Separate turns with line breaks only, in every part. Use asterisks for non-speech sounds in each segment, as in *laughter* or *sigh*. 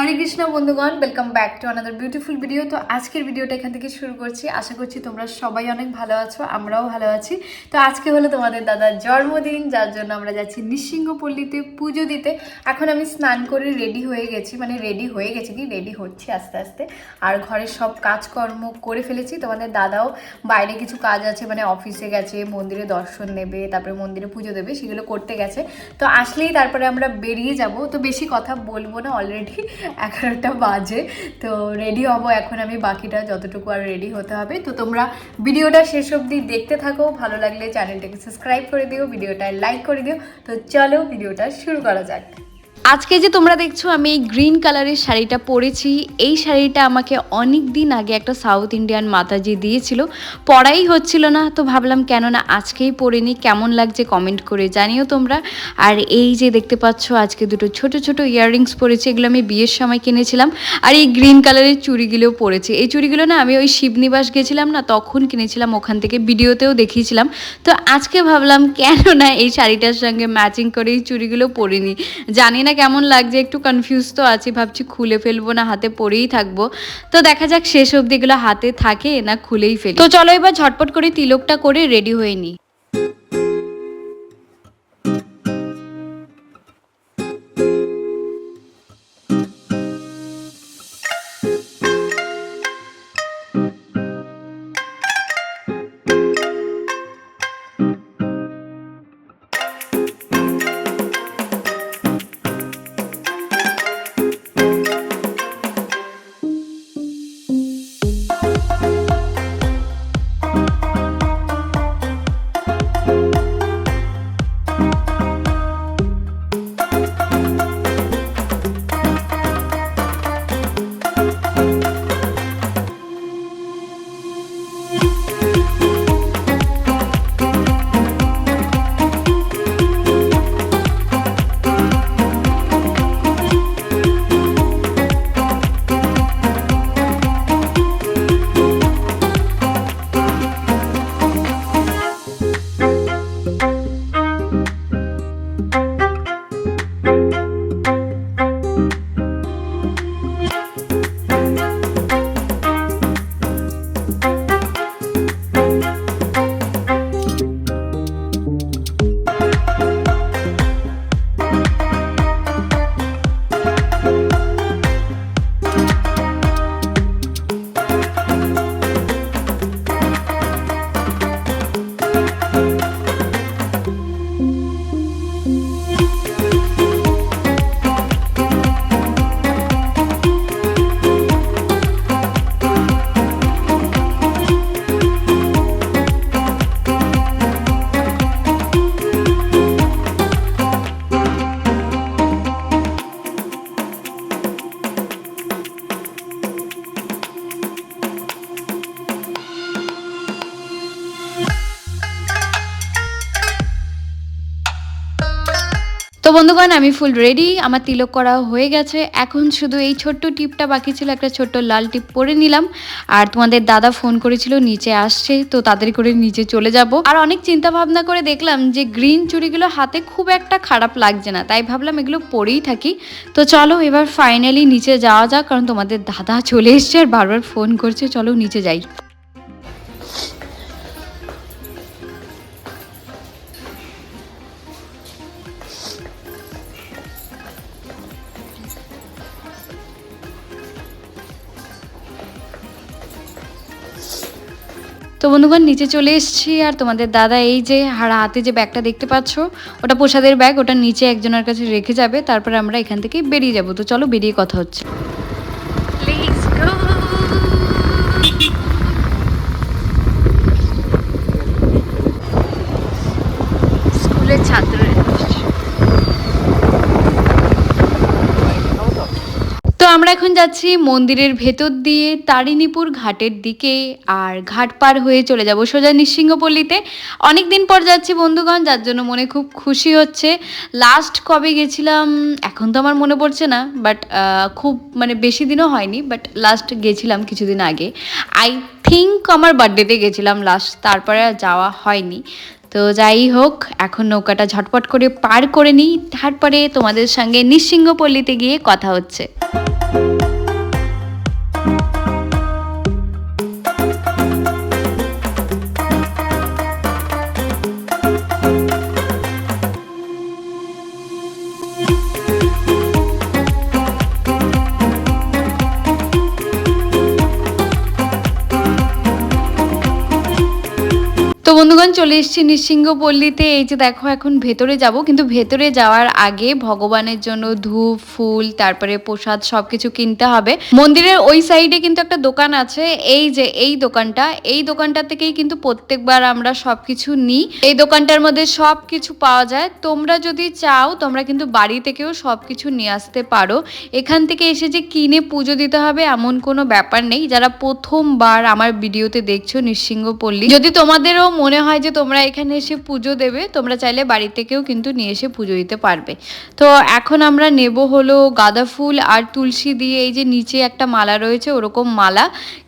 হরে কৃষ্ণ বন্ধুগণ welcome back to another beautiful video তো আজকের ভিডিওটা এখান থেকে শুরু করছি। আশা করছি তোমরা সবাই অনেক ভালো আছো, আমরাও ভালো আছি। তো আজকে হলো তোমাদের দাদার জন্মদিন, যার জন্য আমরা যাচ্ছি নিঃসিংহপল্লীতে পুজো দিতে। এখন আমি স্নান করে রেডি হয়ে গেছি মানে রেডি হয়ে গেছি কি রেডি হচ্ছে আস্তে আস্তে। আর ঘরের সব কাজকর্ম করে ফেলেছি। তোমাদের দাদাও বাইরে কিছু কাজ আছে মানে অফিসে গেছে, মন্দিরে দর্শন নেবে, তারপরে মন্দিরে পুজো দেবে, সেগুলো করতে গেছে। তো আসলেই তারপরে আমরা বেরিয়ে যাব। তো বেশি কথা বলব না অলরেডি *laughs* এগারোটা বাজে। তো রেডি হব এখন আমি, বাকিটা যতটুকু আর রেডি হতে হবে। তো তোমরা ভিডিওটা শেষ অবধি দেখতে থাকো। ভালো লাগলে চ্যানেলটাকে সাবস্ক্রাইব করে দিও, ভিডিওটায় লাইক করে দিও। তো চলো ভিডিওটা শুরু করা যাক। আজকে যে তোমরা দেখছ, আমি এই গ্রিন কালারের শাড়িটা পরেছি। এই শাড়িটা আমাকে অনেক দিন আগে একটা সাউথ ইন্ডিয়ান মাতাজি দিয়েছিল। পরাই হচ্ছিল না, তো ভাবলাম কেন না আজকেই পরে নিই কেমন লাগছে কমেন্ট করে জানিও তোমরা। আর এই যে দেখতে পাচ্ছ, আজকে দুটো ছোট ছোট ইয়াররিংস পরেছি, এগুলো আমি বিয়ের সময় কিনেছিলাম। আর এই গ্রিন কালারের চুড়িগুলোও পরেছি। এই চুড়িগুলো না, আমি ওই শিবনিবাস গেছিলাম না, তখন কিনেছিলাম, ওখান থেকে ভিডিওতেও দেখিয়েছিলাম। তো আজকে ভাবলাম কেন না এই শাড়িটার সঙ্গে ম্যাচিং করে এই চুড়িগুলো পরে জানি না কেমন লাগছে? একটু কনফিউজ তো আছি, ভাবছি খুলে ফেলব না, হাতে পরেই থাকব। তো দেখা যাক শেষ অবধি এগুলো হাতে থাকে না খুলেই ফেলি। তো চলো এবার ঝটপট করে তিলকটা করে রেডি হয়ে নিই। তো বন্ধুগণ, আমি ফুল রেডি। আমার তিলক করা হয়ে গেছে। এখন শুধু এই ছোট্ট টিপটা বাকি ছিল, একটা ছোট্ট লাল টিপ পরে নিলাম। আর তোমাদের দাদা ফোন করেছিল, নিচে আসছে, তো তাদের করে নিচে চলে যাব। আর অনেক চিন্তা ভাবনা করে দেখলাম যে, গ্রিন চুড়িগুলো হাতে খুব একটা খারাপ লাগছে না। তাই ভাবলাম এগুলো পরেই থাকি। তো চলো এবার ফাইনালি নিচে যাওয়া যাক, কারণ তোমাদের দাদা চলে এসছে আর বারবার ফোন করছে। চলো নিচে যাই। তো বন্ধুগণ, নিচে চলে এসেছি আর তোমাদের দাদা এই যে হারা হাতে যে ব্যাগটা দেখতে পাচ্ছ, ওটা প্রসাদের ব্যাগ, ওটা নিচে একজনের কাছে রেখে যাবে, তারপরে আমরা এখান থেকে বেরিয়ে যাব। তো চলো বেরিয়ে কথা হচ্ছে। আমরা এখন যাচ্ছি মন্দিরের ভেতর দিয়ে তারিণীপুর ঘাটের দিকে আর ঘাট পার হয়ে চলে যাব সোজা নিঃসিংহপল্লীতে। অনেক দিন পর যাচ্ছি বন্ধুগণ, যার জন্য মনে খুব খুশি হচ্ছে। লাস্ট কবে গেছিলাম, এখন তো আমার মনে পড়ছে না বাট খুব মানে বেশি দিনও হয়নি বাট লাস্ট গেছিলাম কিছুদিন আগে। আই থিঙ্ক আমার বার্থডেতে গেছিলাম লাস্ট তারপরে আর যাওয়া হয়নি। তো যাই হোক, এখন নৌকাটা ঝটপট করে পার করে নিই। তারপরে তোমাদের সঙ্গে নিঃসিংহপল্লীতে গিয়ে কথা হচ্ছে। তো বন্ধুগণ, চলে এসেছি নৃসিংহপল্লীতে। এই যে দেখো, এখন ভেতরে যাব। কিন্তু ভেতরে যাওয়ার আগে ভগবানের জন্য ধূপ, ফুল, তারপরে প্রসাদ সবকিছু কিনতে হবে। মন্দিরের ওই সাইডে কিন্তু একটা দোকান আছে। এই যে, এই দোকানটা এই দোকানটা থেকেই কিন্তু প্রত্যেকবার আমরা সবকিছু নিই। এই দোকানটার মধ্যে সবকিছু পাওয়া যায়। তোমরা যদি চাও, তোমরা কিন্তু বাড়ি থেকেও সবকিছু নিয়ে আসতে পারো। এখান থেকে এসে যে কিনে পুজো দিতে হবে, এমন কোনো ব্যাপার নেই। যারা প্রথমবার আমার ভিডিওতে দেখছ নৃসিংহপল্লী, যদি তোমাদেরও মনে হয় যে তোমরা এখানে এসে পুজো দেবে, তোমরা চাইলে বাড়ি থেকেও কিন্তু নিয়ে এসে পুজো দিতে পারবে। তো এখন আমরা নেব হলো গাঁদা ফুল আর তুলসী দিয়ে এই যে নিচে একটা মালা রয়েছে, ওরকম মালা।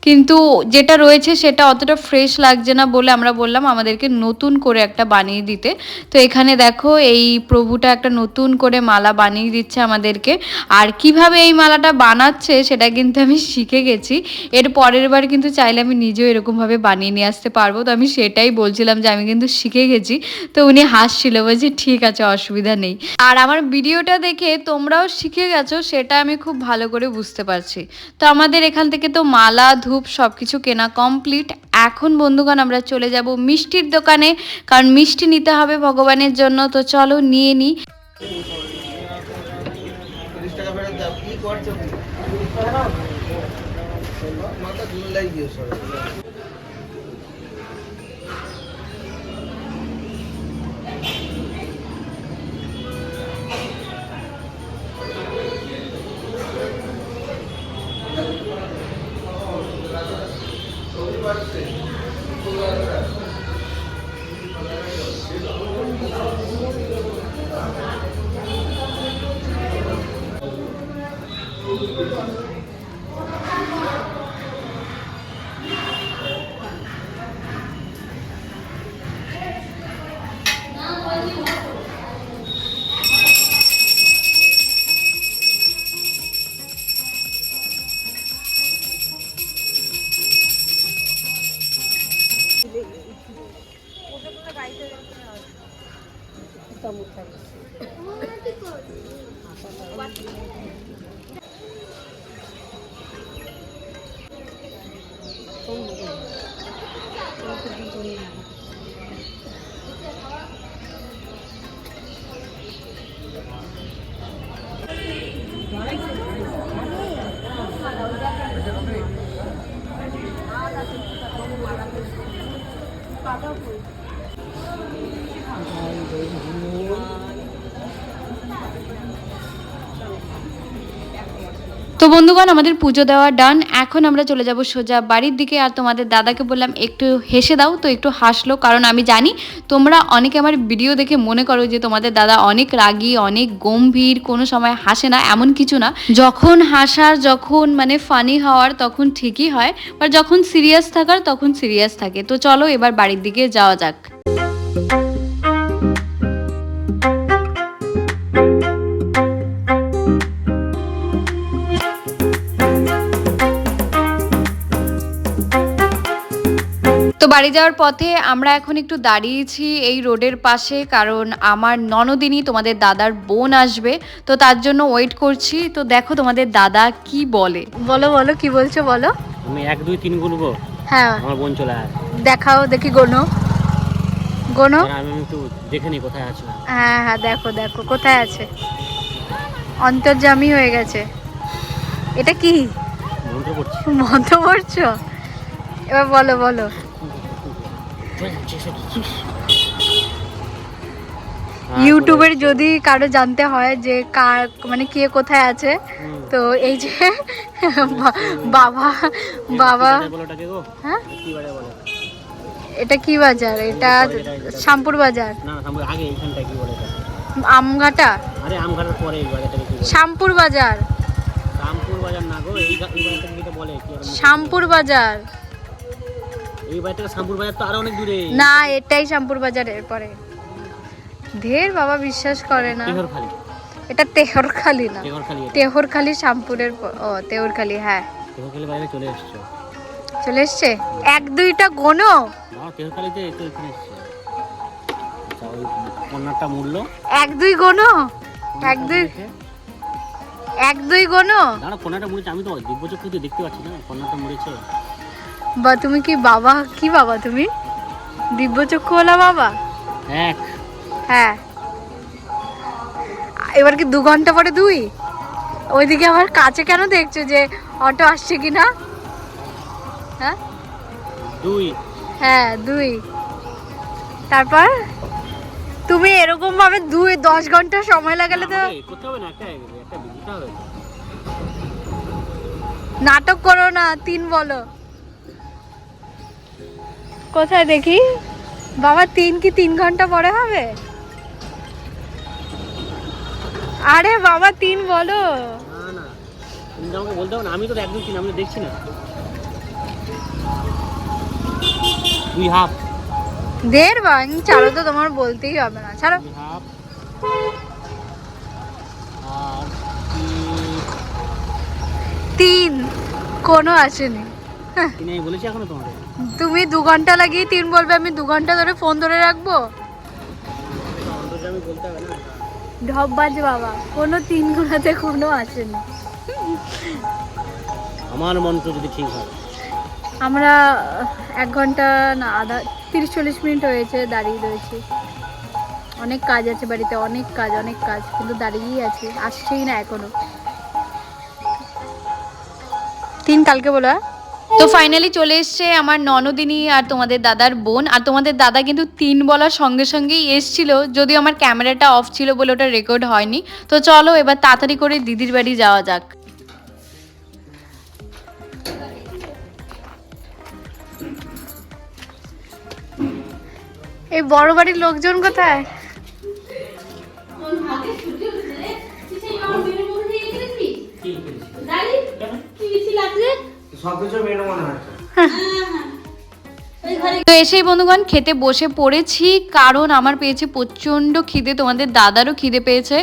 কিন্তু যেটা রয়েছে সেটা অতটা ফ্রেশ লাগছে না বলে আমরা বললাম আমাদেরকে নতুন করে একটা বানিয়ে দিতে। তো এখানে দেখো এই প্রভুটা একটা নতুন করে মালা বানিয়ে দিচ্ছে আমাদেরকে। আর কীভাবে এই মালাটা বানাচ্ছে সেটা কিন্তু আমি শিখে গেছি। এর পরের বার কিন্তু চাইলে আমি নিজেও এরকমভাবে বানিয়ে নিয়ে আসতে পারব। তো আমি সেটাই বলছিলাম যে আমি কিন্তু শিখে গেছি, তো উনি হাসছিল, বলছি, ঠিক আছে, অসুবিধা নেই। আর আমার ভিডিওটা দেখে তোমরাও শিখে গেছো, সেটা আমি খুব ভালো করে বুঝতে পারছি। তো আমাদের এখান থেকে তো মালা, ধূপ সব কিছু কেনা কমপ্লিট। এখন বন্ধুগণ, আমরা চলে যাব মিষ্টির দোকানে, কারণ মিষ্টি নিতে হবে ভগবানের জন্য, তো চলো নিয়ে নিই
মাথা Bravo.
তো বন্ধুগণ, আমাদের পুজো দেওয়া ডান এখন আমরা চলে যাব সোজা বাড়ির দিকে। আর তোমাদের দাদাকে বললাম, একটু হেসে দাও তো, একটু হাসলো। কারণ আমি জানি তোমরা অনেকে আমার ভিডিও দেখে মনে করো যে তোমাদের দাদা অনেক রাগী, অনেক গম্ভীর, কোনো সময় হাসে না, এমন কিছু না। যখন হাসার, যখন মানে ফানি হওয়ার, তখন ঠিকই হয়। বা যখন সিরিয়াস থাকার, তখন সিরিয়াস থাকে। তো চলো এবার বাড়ির দিকে যাওয়া যাক। বাড়ি যাওয়ার পথে আমরা এখন একটু দাঁড়িয়েছি এই রোডের পাশে কারণ আমার ননদিনী তোমাদের দাদার বোন আসবে তো তার জন্য ওয়েট করছি। তো দেখো তোমাদের দাদা কি বলে। বলো বলো কি বলছো বলো।
আমি এক দুই তিন গুনবো
হ্যাঁ।
আমার বোন চলে আসে
দেখাও দেখি গোনো। গোনো?
আমি একটু দেখে নিই কোথায় আছে।
হ্যাঁ হ্যাঁ দেখো দেখো কোথায় আছে। অন্তর্জামী হয়ে গেছে। এটা কি?
মন্ত্র করছি
মন্ত্র পড়ছো? এবার বলো বলো।
হ্যাঁ,
ইউটিউবের যদি কারও জানতে হয় যে কার মানে কে কোথায় আছে তো এই যে বাবা বাবা। হ্যাঁ? এটা কি বাজার? এটা শ্যামপুর বাজার? আমঘাটা।
আরে আমঘাটার পরে
শ্যামপুর বাজার।
রামপুর বাজার না গো এই বলে?
শ্যামপুর বাজার।
এই থেকে শ্যামপুর বাজার তো আরও অনেক দূরে।
না এটাই শ্যামপুর বাজারের পরে। ঢের বাবা বিশ্বাস করে না।
কেহর খালি
এটা তেহরখালি না।
তেহরখালি
তেহরখালি শ্যামপুরের ও তেহরখালি হ্যাঁ।
তেহরখালি বাইরে চলে এসছো।
চলে এসছে? এক দুইটা গোনো?
না তেহরখালিতে এই তো এখানে এসছে। আচ্ছা কন্যাটা মূল্য
এক দুই গোনো? এক দুই এক দুই গোনো?
না কন্যাটা মরেছে। আমি তো দিব্যচক্ষুতে দেখতে পাচ্ছি না। কন্যাটা মরেছে।
বা তুমি কি বাবা? কি বাবা তুমি? দিব্যচক্ষুওয়ালা বাবা?
এক।
হ্যাঁ। এবার কি দু ঘণ্টা পরে দুই? ওইদিকে আমার কাছে কেন দেখছ যে অটো আসছে কি না? হ্যাঁ?
দুই।
হ্যাঁ দুই। তারপর? তুমি এরকম ভাবে দুই দশ ঘণ্টা সময় লাগালে তো নাটক করো না তিন বলো। কোথায় দেখি? বাবা, তিন কি তিন ঘণ্টা পরে হবে? আরে বাবা, তিন বলো।
বলতে আমি তো একদম আমি দেখছি না দুই হাফ
দেড় বাং ছাড়ো তো, তোমার বলতেই হবে না। ছাড়ো। তিন, কোনো আসেনি।
আমি বলেছি এখনও তোমাকে
তুমি দু ঘণ্টা লাগিয়ে তিন বলবে আমি দু ঘণ্টা ধরে ফোন ধরে রাখব?
না
ঢপবাজ বাবা। কোনো তিন গুণাতে কোনো আসেনি।
আমার মন্ত্র যদি ঠিক হয়।
আমরা এক ঘণ্টা না আধা তিরিশ চল্লিশ মিনিট হয়েছে দাঁড়িয়ে রয়েছি। অনেক কাজ আছে বাড়িতে অনেক কাজ অনেক কাজ কিন্তু দাঁড়িয়েই আছি আসছেই না এখনও। তিন কালকে বলো হ্যাঁ? তো ফাইনালি চলে এসছে আমার ননদিনী আর তোমাদের দাদার বোন। আর তোমাদের দাদা কিন্তু তিন বলার সঙ্গে সঙ্গেই এসছিল, যদিও আমার ক্যামেরাটা অফ ছিল বলে ওটা রেকর্ড হয়নি। তো চলো এবার তাড়াতাড়ি করে দিদির বাড়ি যাওয়া যাক। এই বড় বাড়ির লোকজন কোথায়?
সব কিছু মেনু মনে হচ্ছে।
তো এসেই বন্ধুগণ খেতে বসে পড়েছি, কারণ আমার পেয়েছে প্রচণ্ড খিদে, তোমাদের দাদারও খিদে পেয়েছে,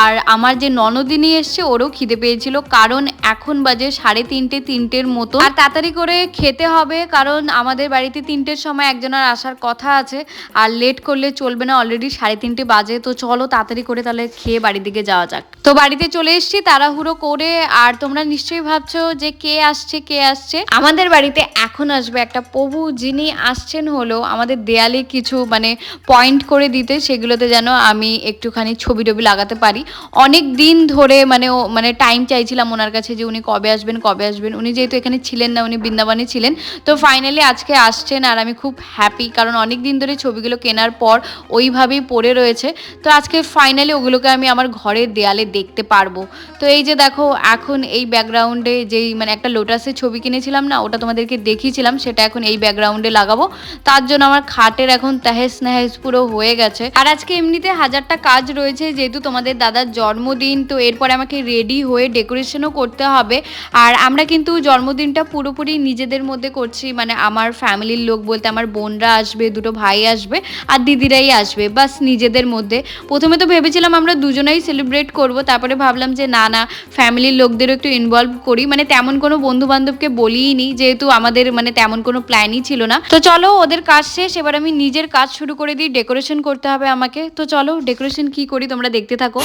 আর আমার যে ননদিনী এসছে, ওরও খিদে পেয়েছিল, কারণ এখন বাজে সাড়ে তিনটে, তিনটের মতো। আর তাড়াতাড়ি করে খেতে হবে, কারণ আমাদের বাড়িতে তিনটের সময় একজনের আসার কথা আছে, আর লেট করলে চলবে না অলরেডি সাড়ে তিনটে বাজে, তো চলো তাড়াতাড়ি করে তাহলে খেয়ে বাড়ির দিকে যাওয়া যাক। তো বাড়িতে চলে এসেছি তাড়াহুড়ো করে, আর তোমরা নিশ্চয়ই ভাবছ যে কে আসছে কে আসছে? আমাদের বাড়িতে এখন আসবে একটা প্রভু, যিনি আসছেন হলো আমাদের দেয়ালে কিছু মানে পয়েন্ট করে দিতে, সেগুলোতে যেন আমি একটুখানি ছবি টবি লাগাতে পারি। অনেক দিন ধরে মানে মানে টাইম চাইছিলাম ওনার কাছে যে উনি কবে আসবেন কবে আসবেন। উনি যেহেতু এখানে ছিলেন না, উনি বৃন্দাবনে ছিলেন। তো ফাইনালি আজকে আসছেন আর আমি খুব হ্যাপি কারণ অনেক দিন ধরে ছবিগুলো কেনার পর ওইভাবেই পড়ে রয়েছে। তো আজকে ফাইনালি ওগুলোকে আমি আমার ঘরের দেয়ালে দেখতে পারব। তো এই যে দেখো, এখন এই ব্যাকগ্রাউন্ডে যেই মানে একটা লোটাসের ছবি কিনেছিলাম না, ওটা তোমাদেরকে দেখিয়েছিলাম, সেটা এখন এই ব্যাকগ্রাউন্ডে লাগাবো। তার জন্য আমার খাটের এখন তেহেস নেহেস পুরো হয়ে গেছে। আর আজকে এমনিতে হাজারটা কাজ রয়েছে, যেহেতু তোমাদের দাদার জন্মদিন, তো এরপরে আমাকে রেডি হয়ে ডেকোরেশনও করতে হবে। আর আমরা কিন্তু জন্মদিনটা পুরোপুরি নিজেদের মধ্যে করছি মানে আমার ফ্যামিলির লোক বলতে আমার বোনরা আসবে, দুটো ভাই আসবে, আর দিদিরাই আসবে, বাস নিজেদের মধ্যে। প্রথমে তো ভেবেছিলাম আমরা দুজনেই সেলিব্রেট করব, তারপরে ভাবলাম যে না না ফ্যামিলির লোকদেরও একটু ইনভলভ করি। মানে তেমন কোনো বন্ধু বান্ধবকে বলিই নি যেহেতু আমাদের মানে তেমন কোনো প্ল্যানই ছিল না। তো চলো ওদের কাজ শেষ, এবার আমি নিজের কাজ শুরু করে দিই ডেকোরেশন করতে হবে আমাকে। তো চলো ডেকোরেশন কি করি তোমরা দেখতে থাকো।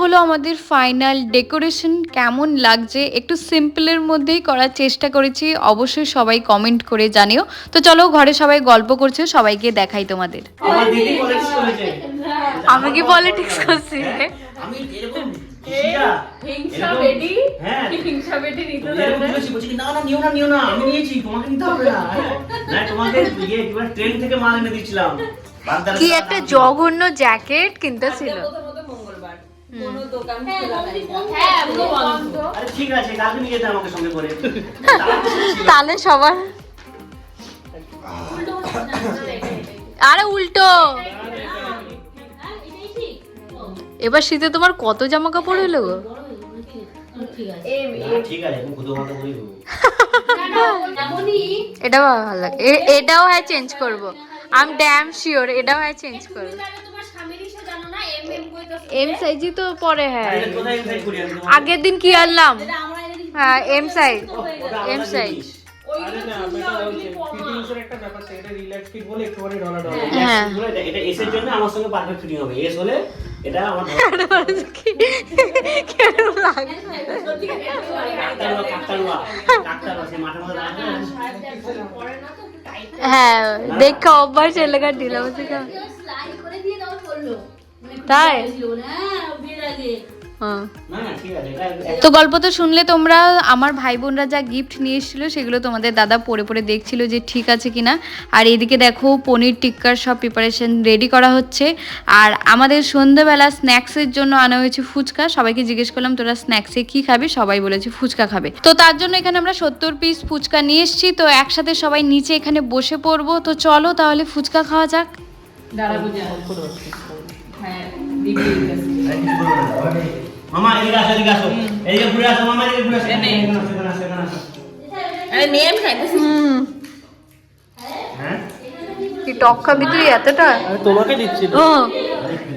হলো আমাদের ফাইনাল ডেকোরেশন কেমন লাগছে? একটু সিম্পলের মধ্যেই করার চেষ্টা করেছি। অবশ্যই সবাই কমেন্ট করে জানিও। তো চলো ঘরে সবাই গল্প করছে সবাইকে দেখাই তোমাদের।
আমার পলিটিক্স করেছে।
আমি কি পলিটিক্স করছি?
আমি এরকম হ্যাঁ। কি, না না নিও না নিও না আমি নিয়েছি তোমাকে নিতে হবে না। না তোমাকে একবার ট্রেন থেকে মাল এনে দিচ্ছিলাম। বাগদার
কি একটা জঘন্য জ্যাকেট কিনতেছিল।
প্রথমত মঙ্গলবার কোনো দোকান হ্যাঁ বন্ধ
আরে ঠিক আছে কালকে নিয়ে যেতে আমাকে সঙ্গে করে।
তাহলে সবার আরে উল্টো। এবার শীতে তোমার কত জামা কাপড় হলো গো?
আমি।
এটাও ভালো লাগে। এ- এটাও হয় চেঞ্জ করব। আই এম ড্যাম শিওর এটাও হয় চেঞ্জ করব। এম সাইজই তো পরে হ্যাঁ? আগের দিন কি আনলাম? হ্যাঁ এম সাইজ এম সাইজ হ্যাঁ।
এটা- এটা এস এর জন্য আমার সঙ্গে পারফেক্ট ফিটিং হবে। এস হলে এটা আমার *laughs* ধরো-
কেমন লাগে?
কাকতাড়ুয়া, কাকতাড়ুয়া, কাকতাড়ুয়া, সেই মাঠের মধ্যে রাখবে না?
হ্যাঁ দেখা অভ্যাস এলাকার দিলাম তাই? হ্যাঁ। তো গল্প তো শুনলে তোমরা আমার ভাই বোনরা যা গিফট নিয়ে এসেছিল সেগুলো তোমাদের দাদা পরে পরে দেখছিল যে ঠিক আছে কিনা। আর এদিকে দেখো পনির টিক্কার সব প্রিপারেশন রেডি করা হচ্ছে। আর আমাদের সন্ধ্যাবেলা স্ন্যাক্সের জন্য আনা হয়েছে ফুচকা। সবাইকে জিজ্ঞেস করলাম তোরা স্ন্যাক্সে কি খাবি? সবাই বলেছে ফুচকা খাবে। তো তার জন্য এখানে আমরা সত্তর পিস ফুচকা নিয়ে এসেছি। তো একসাথে সবাই নিচে এখানে বসে পড়ব। তো চলো তাহলে ফুচকা খাওয়া যাক।
দাঁড়া বুঝে হ্যাঁ
মামা এদিকে আসো এদিকে আসো। এদিকে ঘুরে আসো মামা এদিকে ঘুরে আসো। এখানে আসো, এখানে আসো, এখানে আসো।
আরে নে আমি খাইতেছি।
হ্যাঁ?
কি টক খাবি তুই এতটা?
তোমাকে দিচ্ছি
ও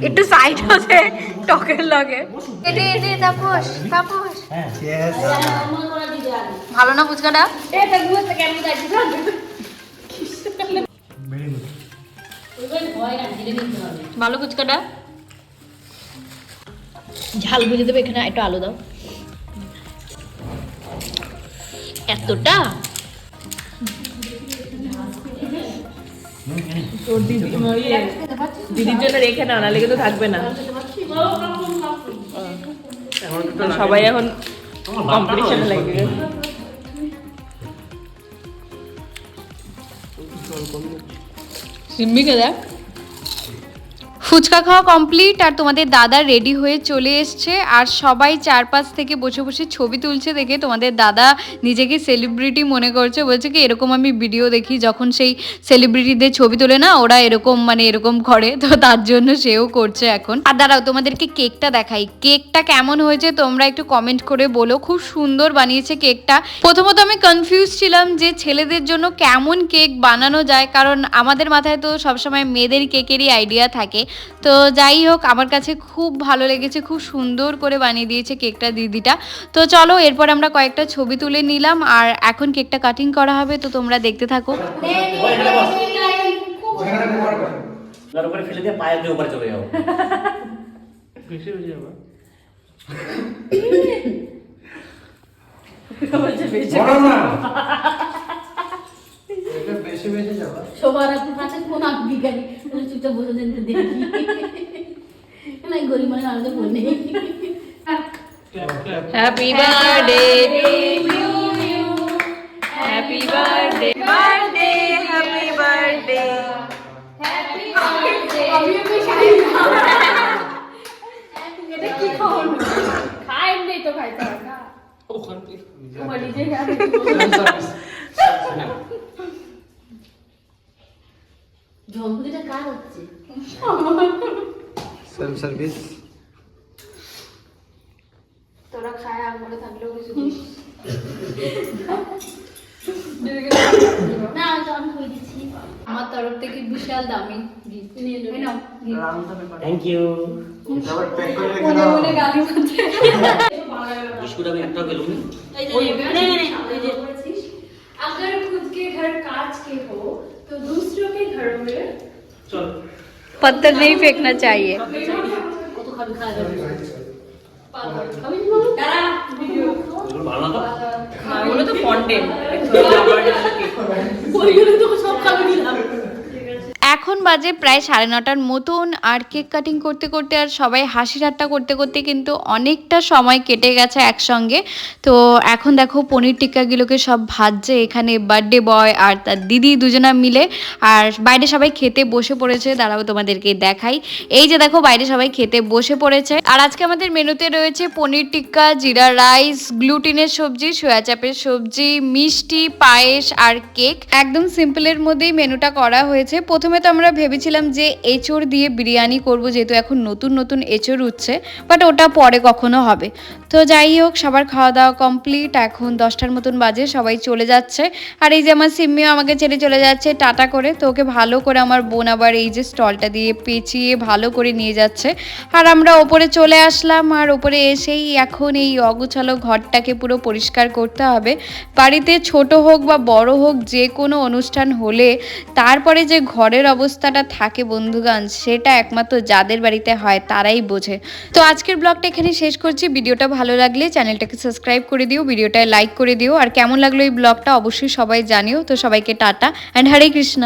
একটু সাইড হতে টকের লাগে। এটি এটি তাপস তাপস।
হ্যাঁ।
ভালো না ফুচকাটা? ভালো ফুচকাটা? ঝাল বুঝে দেবে এখানে একটু আলু দাও। এতটা?
ইয়ে, দিদির জন্য রেখে না নাহলে কিন্তু থাকবে না। তো সবাই এখন কম্পিটিশনে লেগে গেছে।
সিম্মিকে দেখ। ফুচকা খাওয়া কমপ্লিট আর তোমাদের দাদা রেডি হয়ে চলে এসছে। আর সবাই চারপাশ থেকে বসে বসে ছবি তুলছে দেখে তোমাদের দাদা নিজেকে সেলিব্রিটি মনে করছে। বলছে কি, এরকম আমি ভিডিও দেখি, যখন সেই সেলিব্রিটিদের ছবি তোলে না, ওরা এরকম মানে এরকম করে। তো তার জন্য সেও করছে এখন। আর দাঁড়াও, তোমাদেরকে কেকটা দেখাই। কেকটা কেমন হয়েছে তোমরা একটু কমেন্ট করে বলো। খুব সুন্দর বানিয়েছে কেকটা প্রথমত আমি কনফিউজ ছিলাম যে ছেলেদের জন্য কেমন কেক বানানো যায়, কারণ আমাদের মাথায় তো সবসময় মেয়েদের কেকেরই আইডিয়া থাকে। তো যাই হোক আমার কাছে খুব ভালো লেগেছে খুব সুন্দর করে বানিয়ে দিয়েছে কেকটা দিদিটা। তো চলো এরপর আমরা কয়েকটা ছবি তুলে নিলাম আর এখন কেকটা কাটিং করা হবে তো তোমরা দেখতে থাকো।
ওইখানে
বেশি বেশি
সবার আপনার কাছে ফোন আপনি গাড়ি চুপচাপ বসে দেন দেখি। না গরিব মানে আমাদের ফোন নেই।
Happy birthday happy birthday birthday happy birthday খাই নেই তো খাইতে হবে না
ওখান থেকে
ঝমকুলিটা কার হচ্ছে
সেলফ সার্ভিস
তোরা খায় আঙুলে থাকলেও কিছু
না আমি তো আমি হয়ে দিচ্ছি
আমার তরফ থেকে বিশাল দামি গিফট নিয়ে নাও
থ্যাংক ইউ
মনে মনে গালি করতে
বিস্কুট আমি একটা গেলুম
এই যে মানে এই
पत्थर नहीं फेंकना चाहिए
কত খাবি খাওয়া যাবে
এগুলো ভালো না তো
ওগুলো তো ফন্টেন
ওইগুলো তো সব খাবে দিলাম
এখন বাজে প্রায় সাড়ে নটার মতন, আর কেক কাটিং করতে করতে আর সবাই হাসি ঠাট্টা করতে করতে কিন্তু অনেকটা সময় কেটে গেছে একসঙ্গে। তো এখন দেখো পনির টিক্কাগুলোকে সব ভাজছে, এখানে বার্থডে বয় আর তার দিদি দুজনা মিলে। আর বাইরে সবাই খেতে বসে পড়েছে, দাঁড়াও তোমাদেরকে দেখাই। এই যে দেখো বাইরে সবাই খেতে বসে পড়েছে। আর আজকে আমাদের মেনুতে রয়েছে পনির টিক্কা, জিরা রাইস, গ্লুটিনের সবজি, সোয়া চাপের সবজি, মিষ্টি, পায়েস আর কেক। একদম সিম্পলের মধ্যেই মেনুটা করা হয়েছে। প্রথমে তো আমরা ভেবেছিলাম যে এঁচড় দিয়ে বিরিয়ানি করব, যেহেতু এখন নতুন নতুন এঁচড় উঠছে বাট ওটা পরে কখনো হবে। তো যাই হোক, সবার খাওয়া দাওয়া কমপ্লিট এখন দশটার মতন বাজে, সবাই চলে যাচ্ছে। আর এই যে আমার সিম্মিও আমাকে ছেড়ে চলে যাচ্ছে টাটা করে, তো ওকে ভালো করে আমার বোন আবার এই যে স্টলটা দিয়ে পেঁচিয়ে ভালো করে নিয়ে যাচ্ছে। আর আমরা ওপরে চলে আসলাম, আর ওপরে এসেই এখন এই অগুছালো ঘরটাকে পুরো পরিষ্কার করতে হবে। বাড়িতে ছোট হোক বা বড় হোক, যে কোনো অনুষ্ঠান হলে, তারপরে যে ঘরের অবস্থাটা থাকে বন্ধুগান সেটা একমাত্র যাদের বাড়িতে হয় তারাই বোঝে। তো আজকের ব্লগটা এখানে শেষ করছি। ভিডিওটা ভালো লাগলে চ্যানেলটাকে সাবস্ক্রাইব করে দিও, ভিডিওটায় লাইক করে দিও। আর কেমন লাগল এই ব্লগটা অবশ্যই সবাই জানিও। তো সবাইকে টাটা, অ্যান্ড হরে কৃষ্ণ।